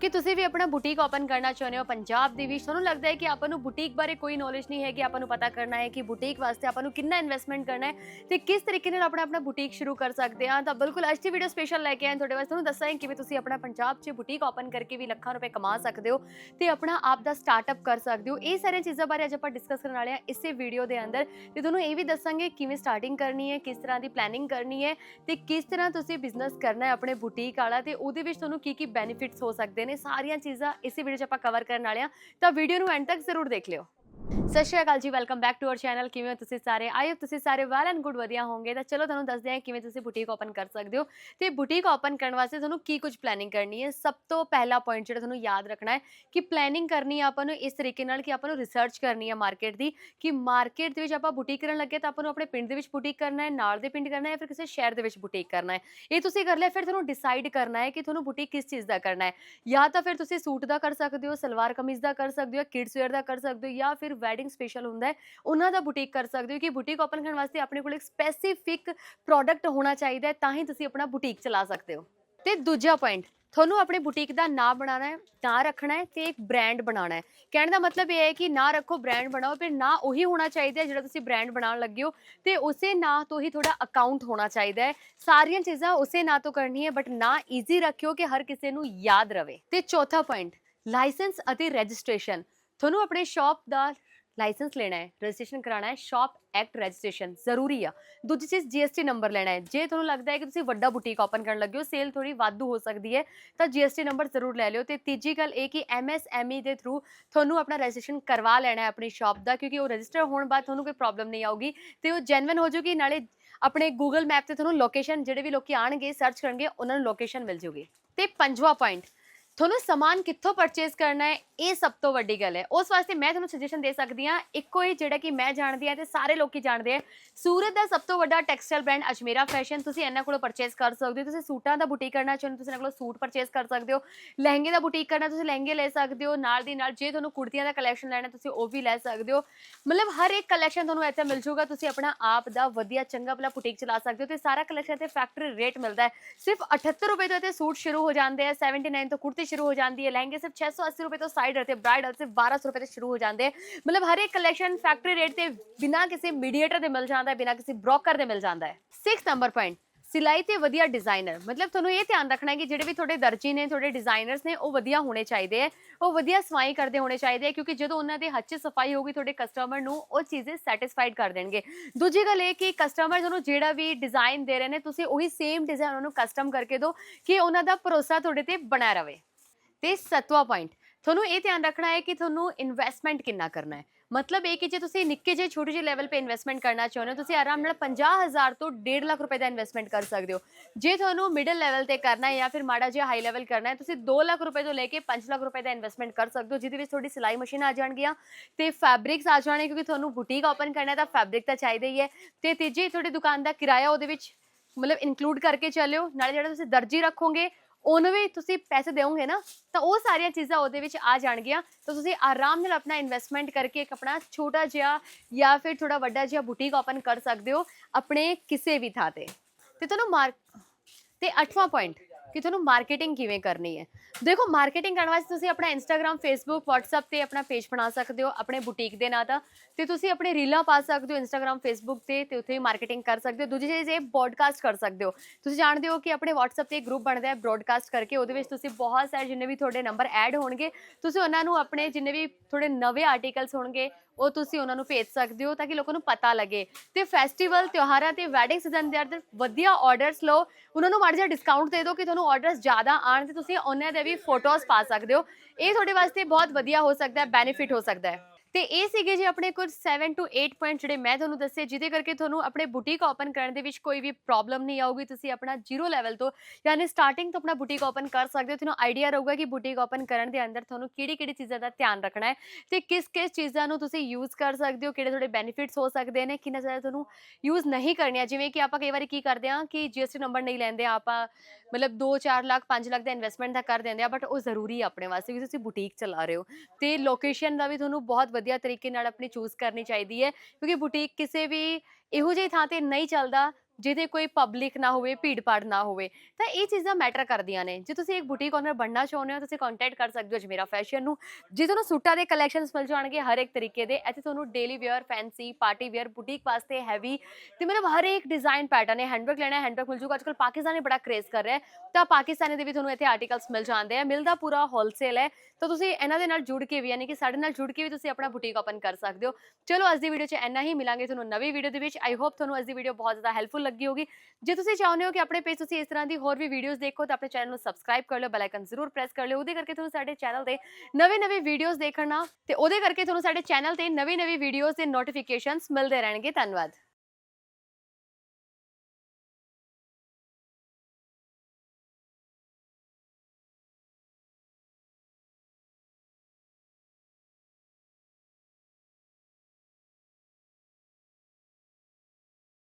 ਕਿ ਤੁਸੀਂ ਵੀ ਆਪਣਾ ਬੁਟੀਕ ਓਪਨ ਕਰਨਾ ਚਾਹੁੰਦੇ ਹੋ ਪੰਜਾਬ ਦੇ ਵਿੱਚ, ਤੁਹਾਨੂੰ ਲੱਗਦਾ ਹੈ ਕਿ ਆਪਾਂ ਨੂੰ ਬੁਟੀਕ ਬਾਰੇ ਕੋਈ ਨੌਲੇਜ ਨਹੀਂ ਹੈ ਕਿ ਆਪਾਂ ਨੂੰ ਪਤਾ ਕਰਨਾ ਹੈ ਕਿ ਬੁਟੀਕ ਵਾਸਤੇ ਆਪਾਂ ਨੂੰ ਕਿੰਨਾ ਇਨਵੈਸਟਮੈਂਟ ਕਰਨਾ ਹੈ ਤੇ ਕਿਸ ਤਰੀਕੇ ਨਾਲ ਆਪਣਾ ਆਪਣਾ ਬੁਟੀਕ ਸ਼ੁਰੂ ਕਰ ਸਕਦੇ ਹਾਂ। ਤਾਂ ਬਿਲਕੁਲ, ਅੱਜ ਦੀ ਵੀਡੀਓ ਸਪੈਸ਼ਲ ਲੈ ਕੇ ਆਏ ਤੁਹਾਡੇ ਵਾਸਤੇ। ਤੁਹਾਨੂੰ ਦੱਸਾਂਗੇ ਕਿਵੇਂ ਤੁਸੀਂ ਆਪਣਾ ਪੰਜਾਬ 'ਚ ਬੁਟੀਕ ਓਪਨ ਕਰਕੇ ਵੀ ਲੱਖਾਂ ਰੁਪਏ ਕਮਾ ਸਕਦੇ ਹੋ ਤੇ ਆਪਣਾ ਆਪ ਦਾ ਸਟਾਰਟਅਪ ਕਰ ਸਕਦੇ ਹੋ। ਇਹ ਸਾਰੀਆਂ ਚੀਜ਼ਾਂ ਬਾਰੇ ਅੱਜ ਆਪਾਂ ਡਿਸਕਸ ਕਰਨ ਵਾਲੇ ਹਾਂ ਇਸੇ ਵੀਡੀਓ ਦੇ ਅੰਦਰ ਤੇ ਤੁਹਾਨੂੰ ਇਹ ਵੀ ਦੱਸਾਂਗੇ ਕਿਵੇਂ ਸਟਾਰਟਿੰਗ ਕਰਨੀ ਹੈ, ਕਿਸ ਤਰ੍ਹਾਂ ਦੀ ਪਲੈਨਿੰਗ ਕਰਨੀ ਹੈ ਤੇ ਕਿਸ ਤਰ੍ਹਾਂ ਤੁਸੀਂ ਬਿਜ਼ਨਸ ਕਰਨਾ ਹੈ ਆਪਣੇ ਬੁਟੀਕ ਵਾਲਾ ਤੇ ਉਹਦੇ ਵਿੱਚ ਤੁਹਾਨੂੰ ਕੀ ਕੀ ਬੈਨੀਫਿਟਸ ਹੋ ਸਕਦੇ ਨੇ ਸਾਰੀਆਂ ਚੀਜ਼ਾਂ ਇਸੇ ਵੀਡੀਓ 'ਚ ਆਪਾਂ ਕਵਰ ਕਰਨ ਵਾਲੇ ਹਾਂ। ਤਾਂ ਵੀਡੀਓ ਨੂੰ ਐਂਡ ਤੱਕ ਜ਼ਰੂਰ ਦੇਖ ਲਿਓ। Sat Sri Akal ji welcome back to our channel ਕਿਵੇਂ ਹੋ ਤੁਸੀਂ ਸਾਰੇ? ਆਈ ਹੋਪ ਤੁਸੀਂ ਸਾਰੇ ਵੈਲ ਐਂਡ ਗੁੱਡ ਵਧੀਆ ਹੋਵੋਗੇ। ਤਾਂ ਚਲੋ ਤੁਹਾਨੂੰ ਦੱਸਦੇ ਹਾਂ ਕਿਵੇਂ ਤੁਸੀਂ ਬੁਟੀਕ ਓਪਨ ਕਰ ਸਕਦੇ ਹੋ। ਤੇ ਬੁਟੀਕ ਓਪਨ ਕਰਨ ਵਾਸਤੇ ਤੁਹਾਨੂੰ ਕੀ ਕੁਝ ਪਲੈਨਿੰਗ ਕਰਨੀ ਹੈ? ਸਭ ਤੋਂ ਪਹਿਲਾ ਪੁਆਇੰਟ ਜਿਹੜਾ ਤੁਹਾਨੂੰ ਯਾਦ ਰੱਖਣਾ ਹੈ ਕਿ ਪਲੈਨਿੰਗ ਕਰਨੀ ਹੈ ਆਪਾਂ ਨੂੰ ਇਸ ਤਰੀਕੇ ਨਾਲ ਕਿ ਆਪਾਂ ਨੂੰ ਰਿਸਰਚ ਕਰਨੀ ਹੈ ਮਾਰਕੀਟ ਦੀ ਕਿ ਮਾਰਕੀਟ ਦੇ ਵਿੱਚ ਆਪਾਂ ਬੁਟੀਕ ਕਰਨ ਲੱਗੇ ਤਾਂ ਆਪਾਂ ਨੂੰ ਆਪਣੇ ਪਿੰਡ ਦੇ ਵਿੱਚ ਬੁਟੀਕ ਕਰਨਾ ਹੈ, ਨਾਲ ਦੇ ਪਿੰਡ ਕਰਨਾ ਹੈ ਫਿਰ ਕਿਸੇ ਸ਼ਹਿਰ ਦੇ ਵਿੱਚ ਬੁਟੀਕ ਕਰਨਾ ਹੈ। ਇਹ ਤੁਸੀਂ ਕਰ ਲਿਆ, ਫਿਰ ਤੁਹਾਨੂੰ ਡਿਸਾਈਡ ਕਰਨਾ ਹੈ ਕਿ ਤੁਹਾਨੂੰ ਬੁਟੀਕ ਕਿਸ ਚੀਜ਼ ਦਾ ਕਰਨਾ ਹੈ। ਜਾਂ ਤਾਂ ਫਿਰ ਤੁਸੀਂ ਸੂਟ ਦਾ ਕਰ ਸਕਦੇ ਹੋ, ਸਲਵਾਰ ਕਮੀਜ਼ ਦਾ ਕਰ ਸਕਦੇ ਹੋ, ਕਿਡਸ ਵੇਅਰ ਦਾ ਕਰ ਸਕਦੇ ਹੋ ਜਾਂ ਫਿਰ ਵੈਡਿੰਗ ਸਪੈਸ਼ਲ ਹੁੰਦਾ ਹੈ, ਉਹਨਾਂ ਦਾ ਬੁਟੀਕ ਕਰ ਸਕਦੇ ਹੋ ਕਿ ਬੁਟੀਕ ਓਪਨ ਕਰਨ ਵਾਸਤੇ ਆਪਣੇ ਕੋਲ ਇੱਕ ਸਪੈਸੀਫਿਕ ਪ੍ਰੋਡਕਟ ਹੋਣਾ ਚਾਹੀਦਾ ਹੈ, ਤਾਂ ਹੀ ਤੁਸੀਂ ਆਪਣਾ ਬੁਟੀਕ ਚਲਾ ਸਕਦੇ ਹੋ। ਤੇ ਦੂਜਾ ਪੁਆਇੰਟ ਤੁਹਾਨੂੰ ਆਪਣੇ ਬੁਟੀਕ ਦਾ ਨਾਮ ਬਣਾਉਣਾ ਹੈ, ਨਾਂ ਰੱਖਣਾ ਹੈ ਤੇ ਇੱਕ ਬ੍ਰਾਂਡ ਬਣਾਉਣਾ ਹੈ। ਕਹਿਣ ਦਾ ਮਤਲਬ ਇਹ ਹੈ ਕਿ ਨਾਂ ਰੱਖੋ ਬ੍ਰਾਂਡ ਬਣਾਓ, ਫਿਰ ਨਾਂ ਉਹੀ ਹੋਣਾ ਚਾਹੀਦਾ ਜਿਹੜਾ ਤੁਸੀਂ ਬ੍ਰਾਂਡ ਬਣਾਉਣ ਲੱਗੇ ਹੋ ਤੇ ਉਸੇ ਨਾਂ ਤੋਂ ਹੀ ਤੁਹਾਡਾ ਅਕਾਊਂਟ ਹੋਣਾ ਚਾਹੀਦਾ ਹੈ। ਸਾਰੀਆਂ ਚੀਜ਼ਾਂ ਉਸੇ ਨਾਂ ਤੋਂ ਕਰਨੀ ਹੈ ਬਟ ਨਾਂ ਈਜ਼ੀ ਰੱਖਿਓ ਕਿ ਹਰ ਕਿਸੇ ਨੂੰ ਯਾਦ ਰਵੇ। ਤੇ ਚੌਥਾ ਪੁਆਇੰਟ ਲਾਇਸੈਂਸ ਅਤੇ ਰਜਿਸਟ੍ਰੇਸ਼ਨ ਤੁਹਾਨੂੰ ਆਪਣੇ ਸ਼ਾਪ ਦਾ ਲਾਇਸੈਂਸ ਲੈਣਾ ਹੈ, ਰਜਿਸਟ੍ਰੇਸ਼ਨ ਕਰਾਉਣਾ ਹੈ, ਸ਼ਾਪ ਐਕਟ ਰਜਿਸਟ੍ਰੇਸ਼ਨ ਜ਼ਰੂਰੀ ਆ। ਦੂਜੀ ਚੀਜ਼ ਜੀਐਸਟੀ ਨੰਬਰ ਲੈਣਾ ਹੈ। ਜੇ ਤੁਹਾਨੂੰ ਲੱਗਦਾ ਹੈ ਕਿ ਤੁਸੀਂ ਵੱਡਾ ਬੁਟੀਕ ਓਪਨ ਕਰਨ ਲੱਗੇ ਹੋ ਸੇਲ ਥੋੜੀ ਵਾਧੂ ਹੋ ਸਕਦੀ ਹੈ, ਤਾਂ ਜੀਐਸਟੀ ਨੰਬਰ ਜ਼ਰੂਰ ਲੈ ਲਿਓ। ਤੇ ਤੀਜੀ ਗੱਲ ਇਹ ਕਿ ਐਮਐਸਐਮਈ ਦੇ ਥਰੂ ਤੁਹਾਨੂੰ ਆਪਣਾ ਰਜਿਸਟ੍ਰੇਸ਼ਨ ਕਰਵਾ ਲੈਣਾ ਹੈ ਆਪਣੀ ਸ਼ਾਪ ਦਾ, ਕਿਉਂਕਿ ਉਹ ਰਜਿਸਟਰ ਹੋਣ ਬਾਅਦ ਤੁਹਾਨੂੰ ਕੋਈ ਪ੍ਰੋਬਲਮ ਨਹੀਂ ਆਊਗੀ ਤੇ ਉਹ ਜੈਨੂਇਨ ਹੋ ਜਾਊਗੀ, ਨਾਲੇ ਆਪਣੇ ਗੂਗਲ ਮੈਪ ਤੇ ਤੁਹਾਨੂੰ ਲੋਕੇਸ਼ਨ ਜਿਹੜੇ ਵੀ ਲੋਕੀ ਆਣਗੇ ਸਰਚ ਕਰਨਗੇ, ਉਹਨਾਂ ਨੂੰ ਲੋਕੇਸ਼ਨ ਮਿਲ ਜੂਗੀ ਤੇ ਪੰਜਵਾਂ ਪੁਆਇੰਟ ਤੁਹਾਨੂੰ ਸਮਾਨ ਕਿੱਥੋਂ ਪਰਚੇਸ ਕਰਨਾ ਹੈ ਇਹ ਸਭ ਤੋਂ ਵੱਡੀ ਗੱਲ ਹੈ। ਉਸ ਵਾਸਤੇ ਮੈਂ ਤੁਹਾਨੂੰ ਸੁਜੈਸ਼ਨ ਦੇ ਸਕਦੀ ਹਾਂ, ਇੱਕੋ ਹੀ ਜਿਹੜਾ ਕਿ ਮੈਂ ਜਾਣਦੀ ਹਾਂ ਤੇ ਸਾਰੇ ਲੋਕੀ ਜਾਣਦੇ ਆ, ਸੂਰਤ ਦਾ ਸਭ ਤੋਂ ਵੱਡਾ ਟੈਕਸਟਾਈਲ ਬ੍ਰਾਂਡ ਅਜਮੇਰਾ ਫੈਸ਼ਨ ਤੁਸੀਂ ਇਹਨਾਂ ਕੋਲੋਂ ਪਰਚੇਸ ਕਰ ਸਕਦੇ ਹੋ, ਤੁਸੀਂ ਸੂਟਾਂ ਦਾ ਬੁਟੀਕ ਕਰਨਾ ਚਾਹੁੰਦੇ ਹੋ, ਤੁਸੀਂ ਇਹਨਾਂ ਕੋਲੋਂ ਸੂਟ ਪਰਚੇਸ ਕਰ ਸਕਦੇ ਹੋ, ਲਹਿੰਗੇ ਦਾ ਬੁਟੀਕ ਕਰਨਾ, ਤੁਸੀਂ ਲਹਿੰਗੇ ਲੈ ਸਕਦੇ ਹੋ, ਨਾਲ ਦੀ ਨਾਲ ਜੇ ਤੁਹਾਨੂੰ ਕੁੜਤੀਆਂ ਦਾ ਕਲੈਕਸ਼ਨ ਲੈਣਾ, ਤੁਸੀਂ ਉਹ ਵੀ ਲੈ ਸਕਦੇ ਹੋ। ਮਤਲਬ ਹਰ ਇੱਕ ਕਲੈਕਸ਼ਨ ਤੁਹਾਨੂੰ ਇੱਥੇ ਮਿਲ ਜਾਊਗਾ, ਤੁਸੀਂ ਆਪਣਾ ਆਪ ਦਾ ਵਧੀਆ, ਚੰਗਾ ਭਲਾ ਬੁਟੀਕ ਚਲਾ ਸਕਦੇ ਹੋ ਤੇ ਸਾਰਾ ਕਲੈਕਸ਼ਨ ਤੇ ਫੈਕਟਰੀ ਰੇਟ ਮਿਲਦਾ ਹੈ। ਸਿਰਫ 78 ਰੁਪਏ ਤੋਂ ਇੱਥੇ ਸੂਟ ਸ਼ੁਰੂ ਹੋ ਜਾਂਦੇ ਆ 79 ਤੋਂ ਕੁੜਤੀ ਸ਼ੁਰੂ ਹੋ ਜਾਂਦੀ ਹੈ, ਲਹਿੰਗੇ ਸਿਰਫ 680 ਰੁਪਏ ਤੋਂ ਸਾਈਡ ਤੇ ਬ੍ਰਾਈਡਲ ਸਿਰਫ 1200 ਰੁਪਏ ਤੋਂ ਸ਼ੁਰੂ ਹੋ ਜਾਂਦੇ। ਮਤਲਬ ਹਰ ਇੱਕ ਕਲੈਕਸ਼ਨ ਫੈਕਟਰੀ ਰੇਟ ਤੇ ਬਿਨਾਂ ਕਿਸੇ ਮੀਡੀਏਟਰ ਦੇ ਮਿਲ ਜਾਂਦਾ ਹੈ, ਬਿਨਾਂ ਕਿਸੇ ਬ੍ਰੋਕਰ ਦੇ ਮਿਲ ਜਾਂਦਾ ਹੈ। 6 ਨੰਬਰ ਪੁਆਇੰਟ ਸਿਲਾਈ ਤੇ ਵਧੀਆ ਡਿਜ਼ਾਈਨਰ ਮਤਲਬ ਤੁਹਾਨੂੰ ਇਹ ਧਿਆਨ ਰੱਖਣਾ ਹੈ ਕਿ ਜਿਹੜੇ ਵੀ ਤੁਹਾਡੇ ਦਰਜੀ ਨੇ, ਤੁਹਾਡੇ ਡਿਜ਼ਾਈਨਰਸ ਨੇ, ਉਹ ਵਧੀਆ ਹੋਣੇ ਚਾਹੀਦੇ ਆ ਉਹ ਵਧੀਆ ਸਫ਼ਾਈ ਕਰਦੇ ਹੋਣੇ ਚਾਹੀਦੇ ਆ ਕਿਉਂਕਿ ਜਦੋਂ ਉਹਨਾਂ ਦੇ ਹੱਥ 'ਚ ਸਫ਼ਾਈ ਹੋਊਗੀ, ਤੁਹਾਡੇ ਕਸਟਮਰ ਨੂੰ ਉਹ ਚੀਜ਼ਾਂ ਸੈਟੀਸਫਾਈਡ ਕਰ ਦੇਣਗੇ। ਦੂਜੀ ਗੱਲ ਇਹ ਕਿ ਕਸਟਮਰ ਤੁਹਾਨੂੰ ਜਿਹੜਾ ਵੀ ਡਿਜ਼ਾਈਨ ਦੇ ਰਹੇ ਨੇ, ਤੁਸੀਂ ਉਹੀ ਸੇਮ ਡਿਜ਼ਾਈਨ ਉਹਨਾਂ ਨੂੰ ਕਸਟਮ ਕਰਕੇ ਦਿਓ ਕਿ ਉਹਨਾਂ ਦਾ ਭਰੋਸਾ ਤੁਹਾਡੇ ਤੇ ਬਣਿਆ ਰਵੇ ਤੇ ਸੱਤਵਾਂ ਪੁਆਇੰਟ ਤੁਹਾਨੂੰ ਇਹ ਧਿਆਨ ਰੱਖਣਾ ਹੈ ਕਿ ਤੁਹਾਨੂੰ ਇਨਵੈਸਟਮੈਂਟ ਕਿੰਨਾ ਕਰਨਾ ਹੈ। ਮਤਲਬ ਇਹ ਕਿ ਜੇ ਤੁਸੀਂ ਨਿੱਕੇ ਜਿਹੇ, ਛੋਟੇ ਜਿਹੇ ਲੈਵਲ 'ਤੇ ਇਨਵੈਸਟਮੈਂਟ ਕਰਨਾ ਚਾਹੁੰਦੇ ਹੋ, ਤੁਸੀਂ ਆਰਾਮ ਨਾਲ 50000 ਤੋਂ 1.5 ਲੱਖ ਰੁਪਏ ਦਾ ਇਨਵੈਸਟਮੈਂਟ ਕਰ ਸਕਦੇ ਹੋ। ਜੇ ਤੁਹਾਨੂੰ ਮਿਡਲ ਲੈਵਲ ਤੇ ਕਰਨਾ ਹੈ ਜਾਂ ਫਿਰ ਮਾੜਾ ਜਿਹਾ ਹਾਈ ਲੈਵਲ ਕਰਨਾ ਹੈ, ਤੁਸੀਂ 2 ਲੱਖ ਰੁਪਏ ਤੋਂ ਲੈ ਕੇ 5 ਲੱਖ ਰੁਪਏ ਦਾ ਇਨਵੈਸਟਮੈਂਟ ਕਰ ਸਕਦੇ ਹੋ, ਜਿਹਦੇ ਵਿੱਚ ਤੁਹਾਡੀ ਸਿਲਾਈ ਮਸ਼ੀਨ ਆ ਜਾਣਗੀਆਂ ਤੇ ਫੈਬਰਿਕਸ ਆ ਜਾਣੇ ਕਿਉਂਕਿ ਤੁਹਾਨੂੰ ਬੁਟੀਕ ਓਪਨ ਕਰਨਾ ਹੈ ਤਾਂ ਫੈਬਰਿਕ ਤਾਂ ਚਾਹੀਦਾ ਹੀ ਹੈ। ਤੇ ਤੀਜੀ, ਤੁਹਾਡੀ ਦੁਕਾਨ ਦਾ ਕਿਰਾਇਆ ਉਹਦੇ ਵਿੱਚ ਮਤਲਬ ਇਨਕਲੂਡ ਕਰਕੇ ਚੱਲਿਓ। ਨਾਲੇ ਜਿਹੜਾ ਤੁਸੀਂ ਦਰਜੀ ਰੱਖੋਗੇ ਉਹਨੂੰ ਵੀ ਤੁਸੀਂ ਪੈਸੇ ਦੇਵੋਗੇ ਨਾ, ਤਾਂ ਉਹ ਸਾਰੀਆਂ ਚੀਜ਼ਾਂ ਉਹਦੇ ਵਿੱਚ ਆ ਜਾਣਗੀਆਂ। ਤਾਂ ਤੁਸੀਂ ਆਰਾਮ ਨਾਲ ਆਪਣਾ ਇਨਵੈਸਟਮੈਂਟ ਕਰਕੇ ਇੱਕ ਆਪਣਾ ਛੋਟਾ ਜਿਹਾ ਜਾਂ ਫਿਰ ਥੋੜਾ ਵੱਡਾ ਜਿਹਾ ਬੁਟੀਕ ਓਪਨ ਕਰ ਸਕਦੇ ਹੋ, ਆਪਣੇ ਕਿਸੇ ਵੀ ਥਾਂ ਤੇ। ਤੇ ਤੁਹਾਨੂੰ ਮਾਰ ਤੇ 8ਵਾਂ ਪੁਆਇੰਟ ਕਿ ਤੁਹਾਨੂੰ ਮਾਰਕੀਟਿੰਗ ਕਿਵੇਂ ਕਰਨੀ ਹੈ? ਦੇਖੋ ਮਾਰਕੀਟਿੰਗ ਕਰਨ ਵਾਸਤੇ ਤੁਸੀਂ ਆਪਣਾ ਇੰਸਟਾਗ੍ਰam ਫੇਸਬੁੱਕ WhatsApp ਤੇ ਆਪਣਾ ਪੇਜ ਬਣਾ ਸਕਦੇ ਹੋ, ਆਪਣੇ ਬੁਟੀਕ ਦੇ ਨਾਂ ਦਾ, ਤੇ ਤੁਸੀਂ ਆਪਣੇ ਰੀਲਾਂ ਪਾ ਸਕਦੇ ਹੋ ਇੰਸਟਾਗ੍ਰam ਫੇਸਬੁੱਕ ਤੇ ਤੇ ਉੱਥੇ ਮਾਰਕੀਟਿੰਗ ਕਰ ਸਕਦੇ ਹੋ। ਦੂਜੀ ਚੀਜ਼ ਇਹ ਬ੍ਰੌਡਕਾਸਟ ਕਰ ਸਕਦੇ ਹੋ। ਤੁਸੀਂ ਜਾਣਦੇ ਹੋ ਕਿ ਆਪਣੇ WhatsApp ਤੇ ਇੱਕ ਗਰੁੱਪ ਬਣਦਾ ਹੈ ਬ੍ਰੌਡਕਾਸਟ ਕਰਕੇ ਉਹਦੇ ਵਿੱਚ ਤੁਸੀਂ ਬਹੁਤ ਸਾਰੇ ਜਿੰਨੇ ਵੀ ਤੁਹਾਡੇ ਨੰਬਰ ਐਡ ਹੋਣਗੇ, ਤੁਸੀਂ ਉਹਨਾਂ ਨੂੰ ਆਪਣੇ ਜਿੰਨੇ ਵੀ ਤੁਹਾਡੇ ਨਵੇਂ ਆਰਟੀਕਲਸ ਹੋਣਗੇ ਉਹ ਤੁਸੀਂ ਉਹਨਾਂ ਨੂੰ ਭੇਜ ਸਕਦੇ ਹੋ ਤਾਂ ਕਿ ਲੋਕਾਂ ਨੂੰ ਪਤਾ ਲੱਗੇ। ਤੇ ਫੈਸਟੀਵਲ ਤਿਉਹਾਰਾਂ ਤੇ ਵੈਡਿੰਗ ਸੀਜ਼ਨ ਦੇ ਅੰਦਰ ਵਧੀਆ ਆਰਡਰਸ ਲਓ। ਉਹਨਾਂ ਨੂੰ ਮਾੜਾ ਜਿਹਾ ਡਿਸਕਾਊਂਟ ਦੇ ਦਿਓ ਕਿ ਤੁਹਾਨੂੰ ਆਰਡਰਸ ਜ਼ਿਆਦਾ ਆਣ ਤੇ ਤੁਸੀਂ ਉਹਨਾਂ ਦੇ ਵੀ ਫੋਟੋਜ਼ ਪਾ ਸਕਦੇ ਹੋ। ਇਹ ਤੁਹਾਡੇ ਵਾਸਤੇ ਬਹੁਤ ਵਧੀਆ ਹੋ ਸਕਦਾ ਹੈ ਬੈਨੀਫਿਟ ਹੋ ਸਕਦਾ ਹੈ। ਤੇ ਇਹ ਸੀਗੇ ਜੀ ਆਪਣੇ ਕੁਝ 7 ਟੂ 8 ਪੁਆਇੰਟ ਜਿਹੜੇ ਮੈਂ ਤੁਹਾਨੂੰ ਦੱਸੇ, ਜਿਹਦੇ ਕਰਕੇ ਤੁਹਾਨੂੰ ਆਪਣੇ ਬੁਟੀਕ ਓਪਨ ਕਰਨ ਦੇ ਵਿੱਚ ਕੋਈ ਵੀ ਪ੍ਰੋਬਲਮ ਨਹੀਂ ਆਊਗੀ, ਤੁਸੀਂ ਆਪਣਾ ਜ਼ੀਰੋ ਲੈਵਲ ਤੋਂ ਯਾਨੀ ਸਟਾਰਟਿੰਗ ਤੋਂ ਆਪਣਾ ਬੁਟੀਕ ਓਪਨ ਕਰ ਸਕਦੇ ਹੋ, ਤੁਹਾਨੂੰ ਆਈਡੀਆ ਰਹੂਗਾ ਕਿ ਬੁਟੀਕ ਓਪਨ ਕਰਨ ਦੇ ਅੰਦਰ ਤੁਹਾਨੂੰ ਕਿਹੜੀ ਕਿਹੜੀ ਚੀਜ਼ਾਂ ਦਾ ਧਿਆਨ ਰੱਖਣਾ ਹੈ ਤੇ ਕਿਸ ਕਿਸ ਚੀਜ਼ਾਂ ਨੂੰ ਤੁਸੀਂ ਯੂਜ਼ ਕਰ ਸਕਦੇ ਹੋ, ਕਿਹੜੇ ਤੁਹਾਡੇ ਬੈਨੀਫਿਟਸ ਹੋ ਸਕਦੇ ਨੇ, ਕਿੰਨਾ ਜ਼ਿਆਦਾ ਤੁਹਾਨੂੰ ਯੂਜ਼ ਨਹੀਂ ਕਰਨੀਆਂ, ਜਿਵੇਂ ਕਿ ਆਪਾਂ ਕਈ ਵਾਰੀ ਕੀ ਕਰਦੇ ਹਾਂ ਕਿ ਜੀਐਸਟੀ ਨੰਬਰ ਨਹੀਂ ਲੈਂਦੇ, ਆਪਾਂ ਮਤਲਬ 2-4 ਲੱਖ 5 ਲੱਖ ਦਾ ਇਨਵੈਸਟਮੈਂਟ ਦਾ ਕਰ ਦਿੰਦੇ ਆ ਬਟ ਉਹ ਜ਼ਰੂਰੀ ਆ ਆਪਣੇ ਵਾਸਤੇ ਵੀ ਤੁਸੀਂ ਬੁਟੀਕ ਚਲਾ ਰਹੇ ਹੋ ਤੇ ਲੋਕੇਸ਼ਨ ਦਾ ਵੀ ਤੁਹਾਨੂੰ ਬਹੁਤ ਵਧੀਆ ਤਰੀਕੇ ਨਾਲ ਆਪਣੀ ਚੂਜ਼ ਕਰਨੀ ਚਾਹੀਦੀ ਹੈ ਕਿਉਂਕਿ ਬੁਟੀਕ ਕਿਸੇ ਵੀ ਇਹੋ ਜਿਹੀ ਥਾਂ ਤੇ ਨਹੀਂ ਚੱਲਦਾ ਜਿਹਦੇ ਕੋਈ ਪਬਲਿਕ ਨਾ ਹੋਵੇ, ਭੀੜ ਭਾੜ ਨਾ ਹੋਵੇ, ਤਾਂ ਇਹ ਚੀਜ਼ਾਂ ਮੈਟਰ ਕਰਦੀਆਂ ਨੇ। ਜੇ ਤੁਸੀਂ ਇੱਕ ਬੁਟੀਕ ਓਨਰ ਬਣਨਾ ਚਾਹੁੰਦੇ ਹੋ, ਤੁਸੀਂ ਕੰਟੈਕਟ ਕਰ ਸਕਦੇ ਹੋ ਜਮੇਰਾ ਫੈਸ਼ਨ ਨੂੰ। ਜੇ ਤੁਹਾਨੂੰ ਸੂਟਾਂ ਦੇ ਕਲੈਕਸ਼ਨਸ ਮਿਲ ਜਾਣਗੇ ਹਰ ਇੱਕ ਤਰੀਕੇ ਦੇ, ਇੱਥੇ ਤੁਹਾਨੂੰ daily wear fancy party wear boutique ਵਾਸਤੇ ਹੈਵੀ ਤੇ ਮਤਲਬ ਹਰ ਇੱਕ ਡਿਜ਼ਾਈਨ ਪੈਟਰਨ ਹੈ। ਹੈਂਡਵਰਕ ਲੈਣਾ ਹੈ ਹੈਂਡਵਰਕ ਮਿਲ ਜੂਗਾ ਅੱਜਕੱਲ ਪਾਕਿਸਤਾਨੀ ਬੜਾ ਕ੍ਰੇਜ਼ ਕਰ ਰਿਹਾ ਤਾਂ ਪਾਕਿਸਤਾਨੀ ਦੇ ਵੀ ਤੁਹਾਨੂੰ ਇੱਥੇ ਆਰਟੀਕਲਸ ਮਿਲ ਜਾਂਦੇ ਆ। ਮਿਲਦਾ ਪੂਰਾ ਹੋਲਸੇਲ ਹੈ, ਤਾਂ ਤੁਸੀਂ ਇਹਨਾਂ ਦੇ ਨਾਲ ਜੁੜ ਕੇ ਵੀ, ਯਾਨੀ ਕਿ ਸਾਡੇ ਨਾਲ ਜੁੜ ਕੇ ਵੀ ਤੁਸੀਂ ਆਪਣਾ ਬੁਟੀਕ ਓਪਨ ਕਰ ਸਕਦੇ ਹੋ। ਚਲੋ, ਅੱਜ ਦੀ ਵੀਡੀਓ 'ਚ ਇੰਨਾ ਹੀ। ਮਿਲਾਂਗੇ ਤੁਹਾਨੂੰ ਨਵੀਂ ਵੀਡੀਓ ਦੇ ਵਿੱਚ। ਆਈ ਹੋਪ ਤੁਹਾਨੂੰ ਅੱਜ ਦੀ ਵੀਡੀਓ ਬਹੁਤ ਜ਼ਿਆਦਾ ਹੈਲਪਫੁਲ ਲੱਗੀ ਹੋਗੀ ਜੇ ਤੁਸੀਂ ਚਾਹੁੰਦੇ ਹੋ ਕਿ ਆਪਣੇ ਪੇਜ ਤੁਸੀਂ ਇਸ ਤਰ੍ਹਾਂ ਦੀ ਹੋਰ ਵੀ ਵੀਡੀਓਜ਼ ਦੇਖੋ, ਤਾਂ ਆਪਣੇ ਚੈਨਲ ਨੂੰ ਸਬਸਕ੍ਰਾਈਬ ਕਰ ਲਓ ਬੈਲ ਆਈਕਨ ਜ਼ਰੂਰ ਪ੍ਰੈਸ ਕਰ ਲਿਓ। ਉਹਦੇ ਕਰਕੇ ਤੁਹਾਨੂੰ ਸਾਡੇ ਚੈਨਲ ਤੇ ਨਵੇਂ-ਨਵੇਂ ਵੀਡੀਓਜ਼ ਦੇਖਣਾ ਤੇ ਉਹਦੇ ਕਰਕੇ ਤੁਹਾਨੂੰ ਸਾਡੇ ਚੈਨਲ ਤੇ ਨਵੀਂ-ਨਵੀਂ ਵੀਡੀਓਜ਼ ਦੇ ਨੋਟੀਫਿਕੇਸ਼ਨਸ ਮਿਲਦੇ ਰਹਿਣਗੇ। ਧੰਨਵਾਦ।